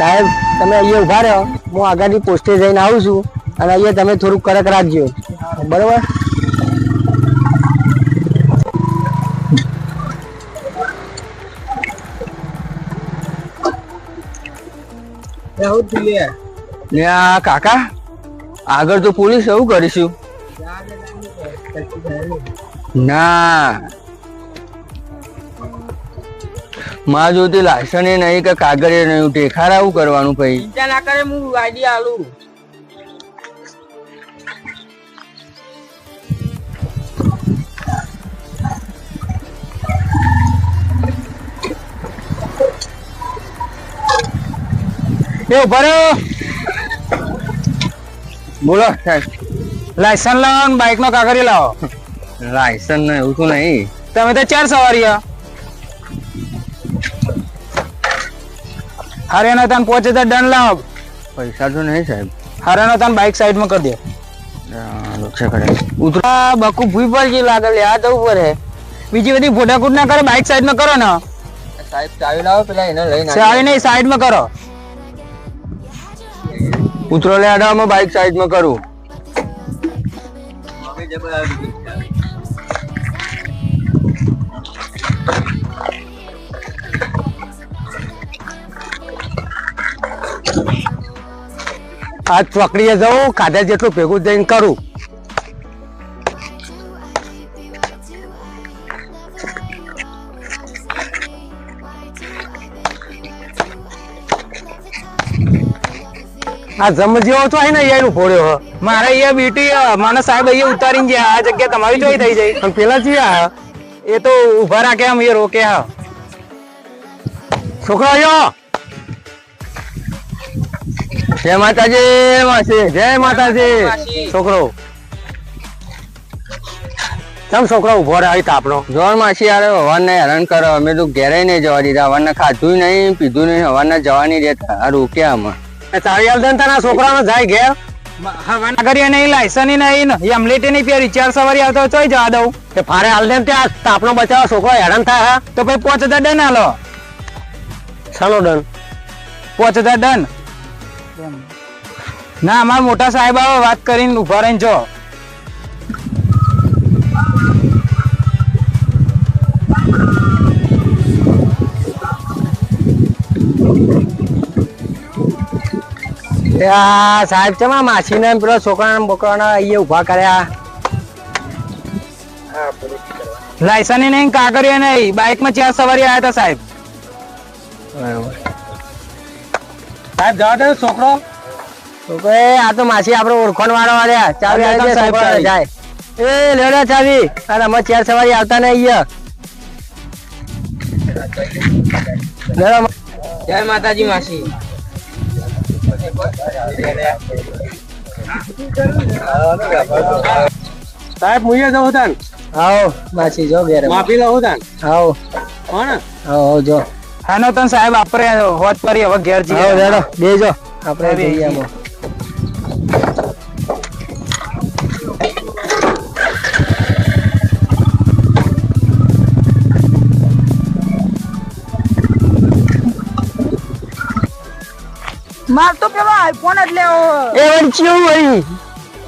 સાહેબ તમે અહીંયા ઊભા રહો. હું આગળની પોસ્ટે જઈને આવું છું અને અહીંયા તમે થોડુંક કડક રાખજો. બરોબર? કાકા આગળ તો પોલીસ એવું કરીશું? ના. માં જોતી લાયસન એ નહીં કે કાગળ એ નહીં ટેખાર આવું કરવાનું પછી ચિંતા ના કરે હું આઈડી આલું. એ ઊભા બોલો સાહેબ. લાયસન્સ લાવો બાઇક નો કાગળ લાવો. લાયસન એવું તો નહીં. તમે તો ચાર સવારી હરિયાણા તને પાંચ હજાર દંડ લાવ. પૈસા તો નહીં સાહેબ. હરિયાણા તને બાઇક સાઈડમાં કરી દે. ઉતરા. બકુ ભૂઈ પર જે લાગે લે આ તો ઉપર હે બીજી બધી ફોટાકૂટ ના કરે બાઇક સાઈડમાં કરો ને. સાહેબ ચાવી લાવો પેલા એને લઈને ચાવી નહીં સાઈડમાં કરો. ઉતરો લે આડામાં બાઇક સાઈડમાં કરું. આ ચોકડીએ જવું ખાધા જેટલું ભેગું જઈને કરું. આ જમ જેવો તો હોય ને એનું ફોડ્યો હો. મારે અહીંયા બીટી મને સાહેબ અહીંયા ઉતારીને ગયા, આ જગ્યા તમારી જોઈ થઈ જાય પણ પેલા જે આ, એ તો ઊભા રાખે આમ એ રોકે, હા. છોકરો જય માતાજી માસી જય માતાજી. છોકરો. ચમ છોકરો ઊભો રહે તાપનો જોર માસી યાર હવાને હેરાન કરો. અમે તો ઘેરે નહીં જવા દીધા. હવાને ખાધું નહીં પીધું નહીં. હવાને જવા નહીં દેતા આ રોક્યા અમે તારી હાલ દે ને તારા છોકરાનો જાય ઘેર? હવા કરીએ નહીં લાયસન્સ નહીં ને એમલેટ નહીં પહેરી. ચાર સવારી આવતો ચોય જવા દઉં. તે ફારે હાલ દે ત્યાં તાપનો બચાવો છોકરો હેરાન થાય તો ભાઈ પાંચ હજાર ડન હાલો. ચાલો ડન? પાંચ હજાર ડન. ના અમારા મોટા સાહેબ આવે વાત કરીને ઊભા રહીને જો. સાહેબ છે માસીને ને પેલો છોકરાના બોકરાના અહીંયા ઊભા કર્યા. લાયસન્સ નહીં કાગળિયા નહીં. બાઇકમાં ચાર સવારી આવ્યા હતા સાહેબ. સાહેબ જવા દે છોકરો. આ તો માસી આપણે ઓળખણ વાળો વાળ્યા ચાવી સાહેબ જાય. એ લેવડા ચાવી. અને અમે ચાર સવારી આવતા નહીં અહીંયા. જય માતાજી માસી. સાહેબ મુઈએ જવું તાન. આવો માસી જો ઘેર. માફી લઉં તાન. આવો. કોણ? આવો જો. હાનો તો સાહેબ આપણે હોત પરી હવે ઘેર આવો જઈએ બેજો. આપણે જઈએ જઈએ. માર તો પેલો આઈફોન જ લેવો. એ વળી ચેવું વળી?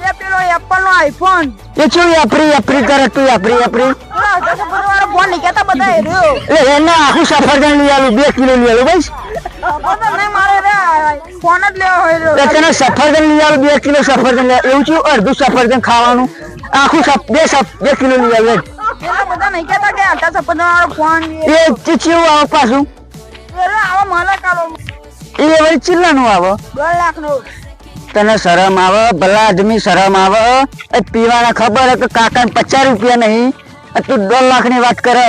એ પેલો એપલ નો આઈફોન એ ચેવું એપ્રી એપ્રી કરે તું એપ્રી એપ્રી ફોન નીકળતા બધા રહ્યો. એ એને આખું સફરજન લઈ આલું બે કિલો લઈ આલું બસ. તને સફરજન લઈ આલું બે કિલો સફરજન લઈ. એવું છું અડધું સફરજન ખાવાનું? આખું બે બે કિલો લઈ આલું બધા નહીં કહેતા કે આટા સપન વાળો ફોન એ. ચી- આવે પાછું? આવો મને કાલો એ વળી ચિલ્લાનું આવે. દોઢ લાખ નો તને શરમ આવે ભલા આદમી શરમ આવે. એ પીવાના ખબર હે કે કાકા પચાસ રૂપિયા નહીં. તું દોઢ લાખની વાત કરે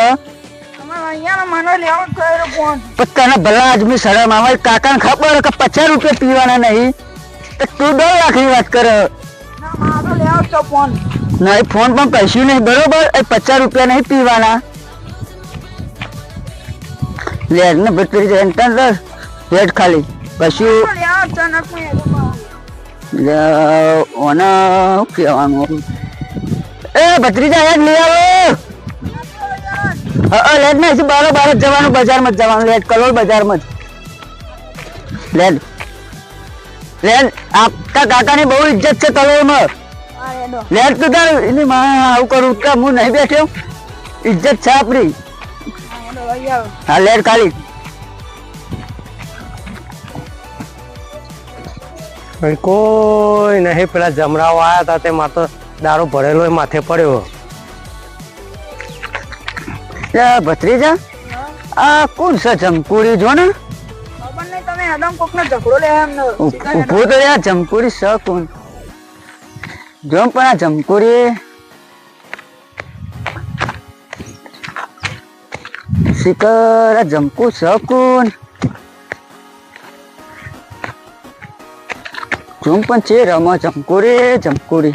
તને ભલા આદમી શરમ આવે કાકા ખબર કે પચાસ રૂપિયા પીવાના નહીં. તો તું દોઢ લાખની વાત કરે ના મારે તો લેવો જ તો ફોન પણ પૈસું નહીં બરોબર? એ પચાસ રૂપિયા નહીં પીવાના. લેટ ને બેટરી એન્ટર રેટ ખાલી. પછી ઓને કહેવાનું? એ ભત્રીજા યાદ લઈ આવો. લેટ ના શું બારો બાર જ જવાનું બજારમાં જ જવાનું. લેટ કલોલ બજારમાં જ. લેટ. લેટ આપતા કાકાની બહુ ઇજ્જત છે હેડો લેન તું તાર એની માં આવું કરું કે હું નહીં બેઠ્યો ઇજ્જત છે આપણી. હા લેટ ખાલી. કોઈ નહીં પેલા જમરાઓ આવ્યા હતા તે માત્ર દારૂ ભરેલો એ માથે પડ્યો. ભત્રીજા આ કોણ છે જમકુડી જો ને. ઊભો તો યાર જમકુડી છે કોણ? જો પણ આ જમકુડી શિકર આ જમકુ છે કોણ? જોમ પણ છે રમા જમકુડી જમકુડી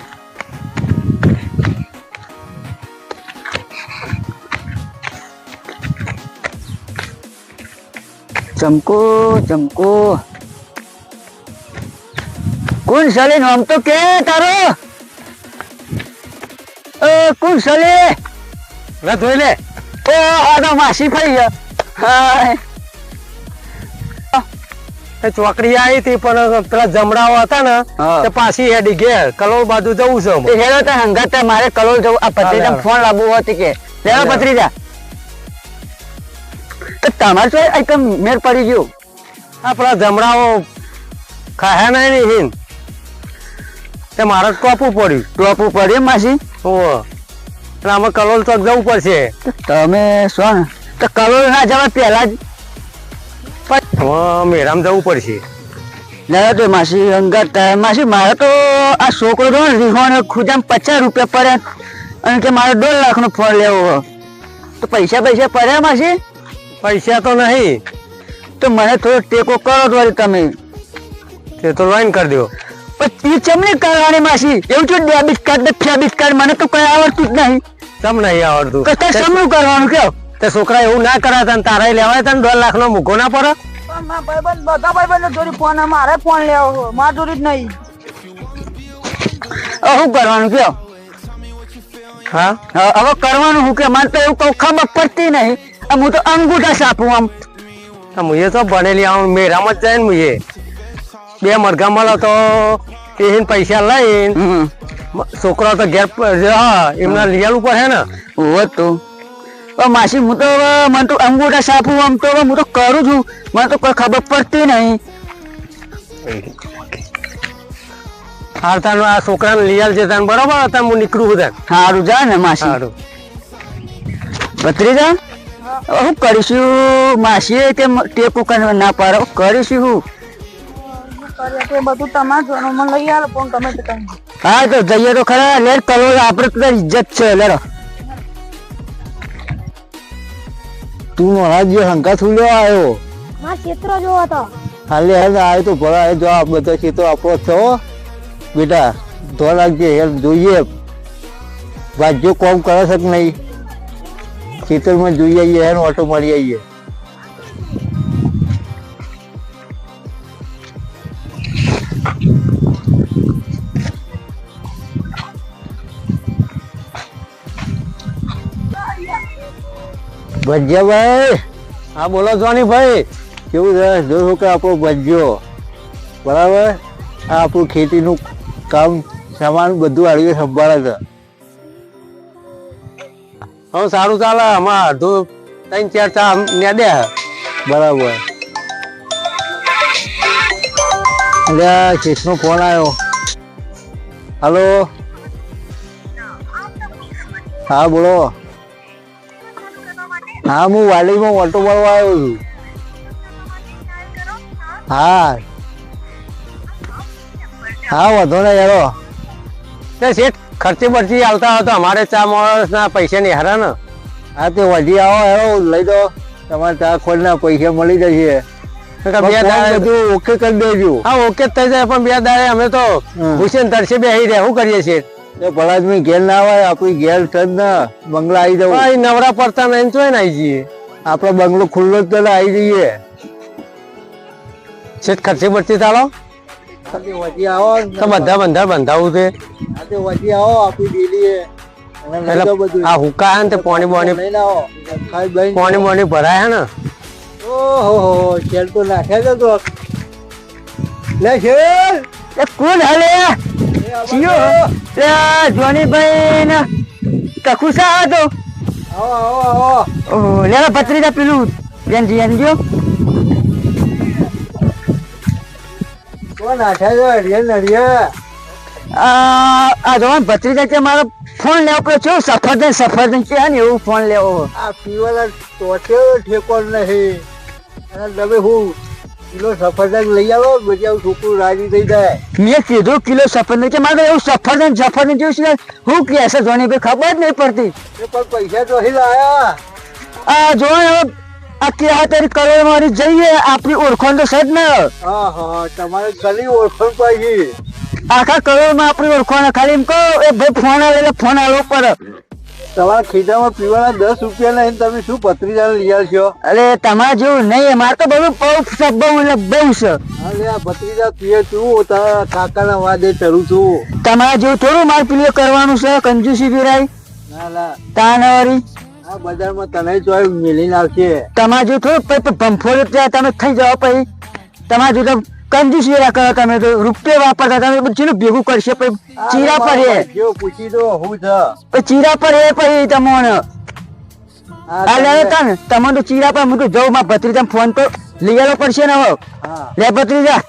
ચમકો ચમકો. કોણ સલે નામ તો કે તારો? એ કોણ સલે. લે ધોઈ લે. ઓ આનો માસી ફરી ગયા. હાય. ચોકડી આવી હતી પણ પેલા જમડાઓ હતા ને. તે પાછી હેડી ઘેર કલોલ બાજુ જવું છે હેરો તો હંગાત મારે કલોલ જવું. આ ભત્રીજા ફોન લાવવો હતી કે. લેવા. ભત્રીજા તો તમારે શું આ તો મેળ પડી ગયો. આપણા જમરાઓ ખાયા નહીં ને હિન. તે મારે ટોપું પડ્યું. ટોપું પડે માસી? ઓ અને આમાં કલોલ ચોક જવું પડશે. તમે શું? તો કલોલ ના જવા પહેલા જ. મેરામ જવું પડશે. ના તો માસી અંગત માસી મારે તો આ છોકરો તો રીહોને ખુદામ પચાસ રૂપિયા પડે. અને કે મારે દોઢ લાખનો ફળ લેવો. તો પૈસા પૈસા પડ્યા માસી? પૈસા તો નહીં. તો મને થોડો ટેકો કરો તો વળી તમે. તે તો લોઈન કરી દો. પણ એ નહીં કરવાની માસી? એવું છે ડેબિટ કાર્ડ ને ક્રેડિટ કાર્ડ મને તો કઈ આવડતું જ નહીં. ચમ નહીં આવડતું? તો તે સમનું કરવાનું કયો? તે છોકરા એવું ના કરાતા ને તારે લેવાય તને દોઢ લાખ નો મૂકો ના પડે? પણ મારા ભાઈબંધ બધા જોડી ફોન મારે ફોન લેવો મારા જોડી જ નહીં. શું કરવાનું કયો? હા? હવે કરવાનું શું કે મને તો એવું કઉ ખબર પડતી નહીં. હું તો અંગૂઠા છાપું આમ. મુએ તો ભણેલી આવું મેરામાં જ જાય ને મુએ બે મરઘા મળો તો એ પૈસા લઈને છોકરા તો ઘેર એમના લિયાલ ઉપર હે ને હોત તો. માસી હું તો મને તો અંગૂઠા સાપું આમ તો હું તો કરું છું. મને તો કોઈ ખબર પડતી નહીં. હાર તાનું આ છોકરાને લિયાલ છે તાન બરોબર હતા હું નીકળું બધા સારું જા ને માસી. સારું ભત્રીજા? શું કરીશું? માસીએ કે ટેકું કરવા ના પાડો. કરીશું હા. તો જઈએ તો ખરા. આપણે તો ઇજ્જત છે. તું મારા જે હંકા થુલ્યો આવ્યો. ક્ષેત્ર જોવો હાલે હાલે આવ્યો તો ભલા જો આ બધા ક્ષેત્રો આપણો થયો બેટા ધો લાગજે જોઈએ. વાજ્યો કોમ કરે છે કે નહીં? ખેતરમાં જોઈ આવીએ એનો ઓટો મારી આવીએ. ભજ્યાભાઈ, હા બોલો જોની ભાઈ કેવું છે? જો કે આપણો ભજ્યો. બરાબર? આ આપણું ખેતીનું કામ સામાન બધું આડીએ સંભાળે છે. હવે સારું ચાલે, આમાં અડધું ત્રણ, ચાર ચા ને દે. બરાબર. એટલે આ ફોન આવ્યો હલો? હા, બોલો. હા, હું વાલીમાં ઓટો મળવા આવ્યો છું. હા. હા, વાંધો ને યારો શેઠ. ખર્ચે બરચી આવતા હોય તો અમારે ચા માણસના પૈસા નહીં હારા ને. હા તે વધી આવો એવો લઈ દો તમારે ચા ખોલના પૈસા મળી જશે. બે દાડે બધું ઓકે કરી દેજો. હા ઓકે જ થઈ જાય પણ બે દાડે અમે તો હુસેન તરસે બેહી રહ્યા શું કરીએ છીએ. એ ભલાદમી ઘેર ના આવે આપણી ઘેર જ ને બંગલા આવી જવું. ભાઈ નવરા પડતા નહીં તો આવી જઈએ. આપણો બંગલો ખુલ્લો જ પેલા આવી જઈએ. છેટ ખર્ચે બરચી ચાલો. તો બધા બંધા બંધાવું છે. આ હુકા હે ને તે બોણી લઈને બેન પાણી બોણી ભરાય ને? ઓહો શેર તો નાખ્યા તો. લે શેર. એ કોણ હલે? ચિયો એ જોનીભાઈ ને કખુસા હતો આવો આવો આવો. ઓહો પેલું. ગયો કોણ આઠા જો રિયલ નડિયા આ જોન ભત્રીજા કે મારો ફોન લેવો પડે? છે સફરજન સફરજન? છે ને એવું ફોન લેવો? આ પીવાલા ટોચે ઠેકો નહીં. અને તમે હું કિલો સફરજન લઈ આવો બીજા છોકરું રાજી થઈ જાય. મેં કીધું કિલો સફરજન કે મારે એવું સફરજન સફરજન જેવું છે હું કે છે? જોનીભાઈ ખબર જ નહીં પડતી. પણ પૈસા તો લાયા. આ જો ને હવે આ તારી કરોડ મારી જઈએ આપણી ઓળખાણ તો સજ ને. હા હા તમારે ગલી ઓળખણ પાછી આખા કરોડમાં આપણી ઓળખાણ ખાલી એમ કહો એ ભાઈ ફોન આવે એટલે ફોન આલો પર તમારા ખીચામાં પીવાના દસ રૂપિયા લઈને તમે શું પત્રીજા લઈ આવશો અરે તમારે જેવું નહીં મારે તો બધું બહુ છે એટલે બહુ છે. અરે આ ભત્રીજા પીએ છું તારા કાકાના વાદે ચડું છું. તમારે જેવું થોડું મારે પેલું કરવાનું છે કંજુસી પીરાય. ના ના. તાનવારી આ બજારમાં તને ચોય મેલીને આવશે. તમારે થોડું ભંફોડ તમે થઈ જાઓ પછી. તમારે વેરા કરો તમે તો રૂપિયા વાપરતા તમે બધું ભેગું કરશે પછી ચીરા પર જો પૂછી દો હું છે ચીરા પર એ પછી તમને. તો ચીરા પર મૂકી જવું માં ભત્રીજા ફોન તો લઈ આલો પડશે ને હવે. હા. લે ભત્રીજા.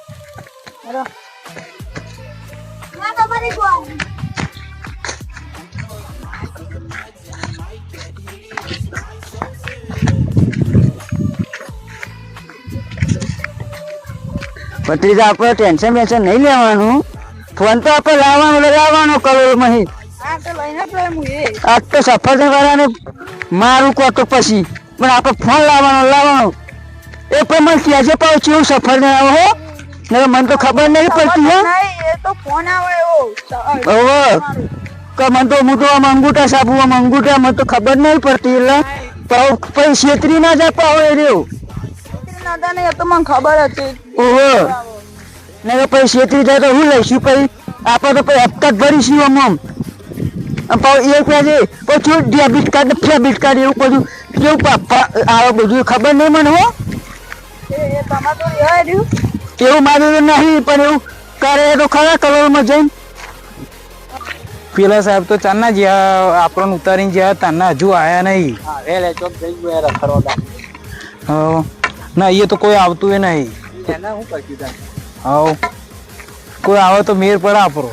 ભત્રીજા આપણે ટેન્શન બેન્શન નહીં લેવાનું. ફોન તો આપણે લાવવાનો લાવવાનો કરોડ મહી. હા તો હું આજ તો સફરજન વાળાને મારું તો પછી. પણ આપણે ફોન લાવવાનો લાવવાનો. એ પણ મને કહેજે પાછું કેવું સફરજન આવો હો? ને મને તો ખબર નહીં પડતી હો. એ તો ફોન આવે એવો. કે મને તો હું તો આમ અંગૂઠા મને તો ખબર નહીં પડતી એટલે પાછું પછી છેતરી ના રહ્યો. નતા નહીં તો મને ખબર હતી. ઓહો. ને પછી છેતરી જાય તો હું લઈશું પછી? આપણે તો પછી હપ્તા જ ભરીશું આમ આમ. પાછું એક પેજે પછી ડેબિટ કાર્ડ ને ફેબિટ કાર્ડ એવું બધું કેવું પાપા આવે બધું ખબર નહીં મને હો. કેવું એવું મારું નહીં પણ એવું કરે તો ખરા કલરમાં જઈને પેલા સાહેબ તો ચારના જ્યાં આપણને ઉતારીને જ્યાં તારના હજુ આવ્યા નહીં. હા ચોક જઈ ગયો યાર ફરવા ના એ તો કોઈ આવતું એ નહીં. એના હું કોઈ આવે તો મેર પડે આપણો.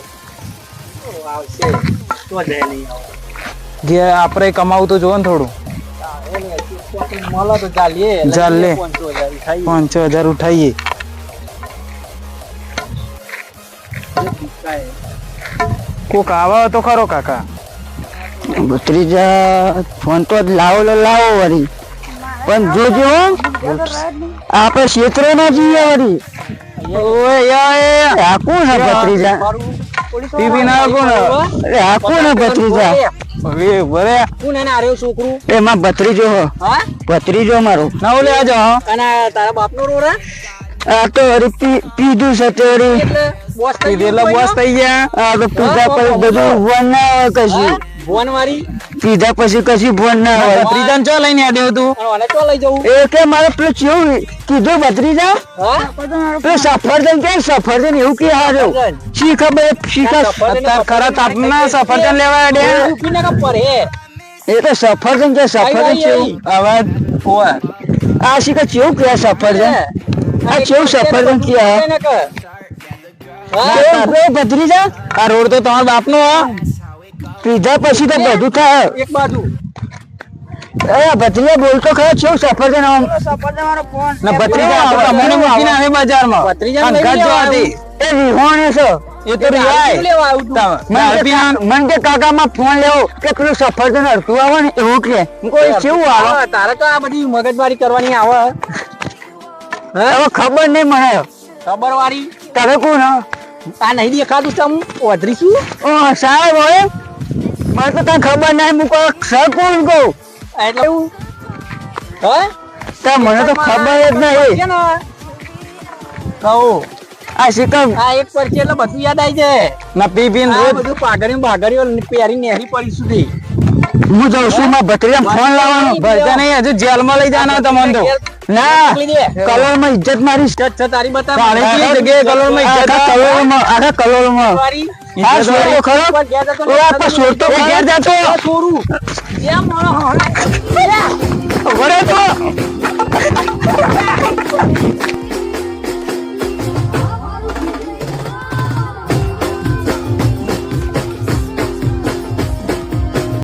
આવશે. તો જાય નહીં જે આપણે કમાવું તો જોવો ને થોડું. મળે તો ચાલીએ. ચાલે પાંચસો પાંચ હજાર ઉઠાઈએ. કોક આવા તો ખરો કાકા. ભત્રીજા ફોન તો લાવો લાવો વળી. પણ જોજો હો, આપણે ક્ષેત્રો ના જઈએ વળી. ઓય યાર આ કોણ હે ભત્રીજા? ટીવી ના કોણ અરે આ ને ભત્રીજા? હવે બરે કોણ એને આર્યો છોકરું? એમાં ભત્રીજો હો. ભત્રીજો મારો. ના ઓલે આજો અને તારા બાપનો રોરા આ તો પીધું છે તે વળી એટલે બોસ થઈ કીધું એટલે બોસ થઈ ગયા. આ તો પીધા પછી બધું ભોન ના આવે કશું. ભુવન વાળી પીધા પછી કશું ભોન ના આવે. ત્રીજાને ચો લઈને આડ્યો તું ચો લઈ જવું? એ કે મારે પેલું કેવું કીધું ભત્રીજા? હા? પેલું સફરજન કે સફરજન? એવું કે હાર્યો. શી ખબર? શી ખરા તાપના સફરજન લેવા આડ્યા? એ તો સફરજન કે સફરજન છે આ શી કે કેવું કે સફરજન? કેવું સફરજન કે હા એને કે કેવું કે ભત્રીજા આ રોડ તો તમારા બાપનો હા પીધા પછી તો બધું થાય એક બાજુ એ ભત્રીજા બોલતો ખરો કેવું સફરજન આમ સફરજન વાળો ફોન ના ભત્રીજા આપણે તમને મૂકીને આવે બજારમાં ભત્રીજાને અને લઈ ઘર જો લેવા હતી એ વિહોણે છે એ તો શું રિવાય લેવા આવ્યું તું? મને કે અલ્પિયાન કા- મને કે કાકામાં ફોન લેવો કે પેલું સફરજન હરતું આવે ને એવું કે હું કહું, એ કેવું આવે હા, તારે તો આ બધી મગજમારી કરવાની આવે હવે ખબર નહીં મને. ખબર વાળી તમે કોણ આ નહીં દેખાતું તમ ઓધરીશું ઓ સાહેબ હોય મને તો તને ખબર નહીં સર કોણ કહું? એટલે હું હે? તો મને તો ખબર જ નહીં. કહું. આ શિકમ આ એક પર એટલે બધું યાદ આવી જાય. ના પી પીન રોજ. બધું પાઘડીઓ બાઘડીઓ પહેરી નેહરી પડી સુધી. હું જાઉં છું મારા ભત્રીજાને ફોન લાવવાનો. ભરતા નહીં હજુ જેલમાં લઈ જવાના તમને તો ના કલરમાં ઇજ્જત મારી ઇજ્જત છે તારી બતા તારી આખા કલરમાં એમ